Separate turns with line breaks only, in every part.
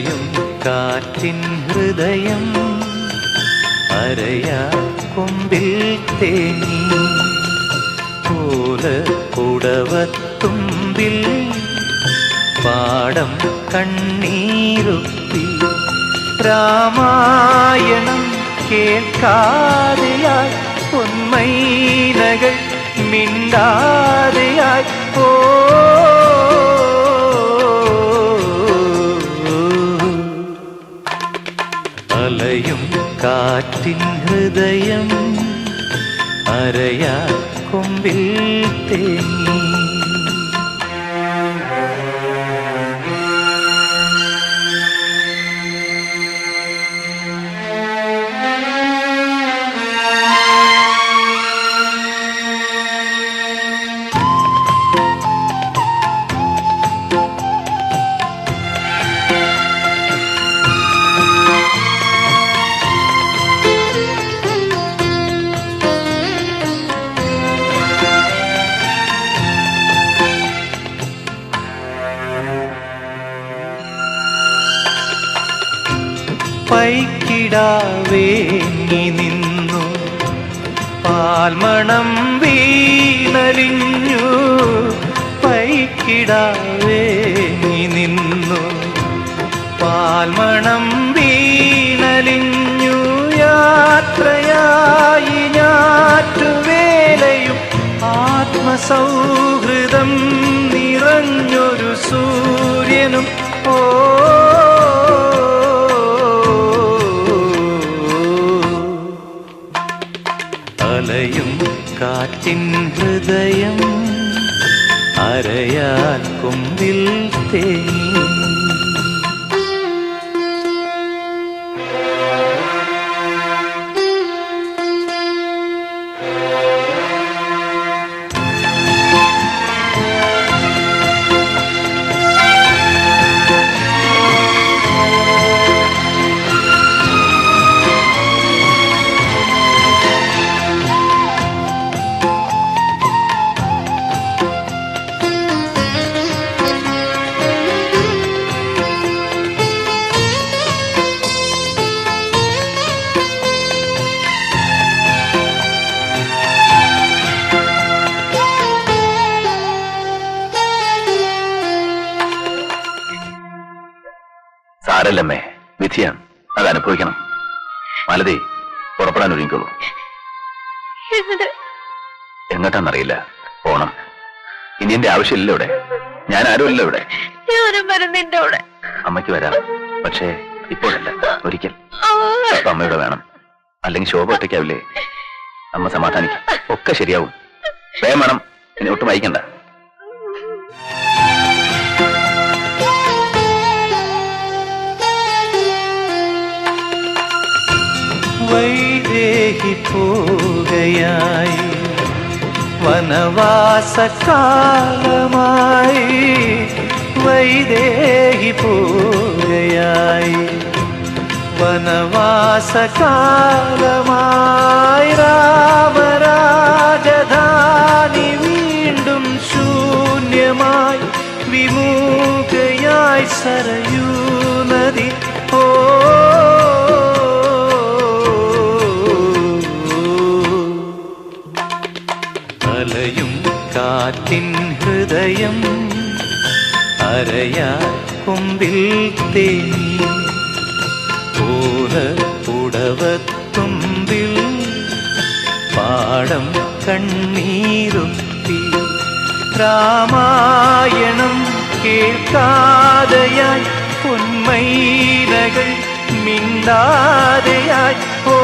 அலையும் காற்றின் ஹிருதயம். அறையா கொம்பில் தேனி. போல புடவத்தும்பில் பாடம் கண்ணீருப்பி. ராமாயணம் கேட்காதையாய் உண்மை நகை மின்னா അലയും കാറ്റിൻ ഹൃദയം അരയാ കൊമ്പിൽ തേങ്ങി. പൈക്കിടാവേങ്ങി നിന്നു. പാൽമണം വീണലിഞ്ഞു പൈക്കിടാവേങ്ങി നിന്നു. പാൽമണം വീണലിഞ്ഞു യാത്രയായി ഞാറ്റുവേലയും ആത്മസൗഹൃദം നിറഞ്ഞൊരു സൂര്യനും. ഓ അലയും കാറ്റിൻ ഹൃദയം അരയാൽ കൊമ്പിൽ തേങ്ങി
സാരല്ലമ്മേ വിധിയാണ്. അത് അനുഭവിക്കണം. മാലതി പുറപ്പെടാൻ ഒരുങ്ങിക്കോളൂ. എങ്ങട്ടാന്നറിയില്ല. പോണം. ഇനി എന്റെ ആവശ്യമില്ല ഇവിടെ. ഞാൻ ആരുമല്ല ഇവിടെ.
ഞാനും കൂടെ.
അമ്മയ്ക്ക് വരാം. പക്ഷേ ഇപ്പോഴല്ല. ഒരിക്കൽ. അമ്മയുടെ വേണം. അല്ലെങ്കിൽ ശോഭ ഒറ്റയ്ക്കാവില്ലേ? അമ്മ സമാധാനിക്കും. ഒക്കെ ശരിയാവും. വേണം. ഇനി ഒട്ടും വൈകണ്ട
പോകയായി വനവാസകാലമായി വൈദേഹി പോകയായി വനവാസകാലമായി രാമരാജധാനി വീണ്ടും ശൂന്യമായി വിമൂകയായി സരയൂ നദി. ഓ കാറ്റിൻ ഹൃദയം അരയാ കൊമ്പിൽ തേങ്ങി ഓല പുടവത്തുമ്പിൽ പാടം കണ്ണീരുത്തി രാമായണം കേൾക്കാതെയായി പൊന്മൈനകൾ മിണ്ടാതെയായി ഓ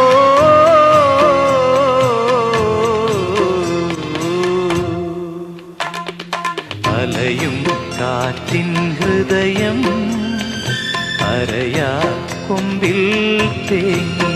കാറ്റിൻ ഹൃദയം അരയാ കൊമ്പിൽ തേങ്ങി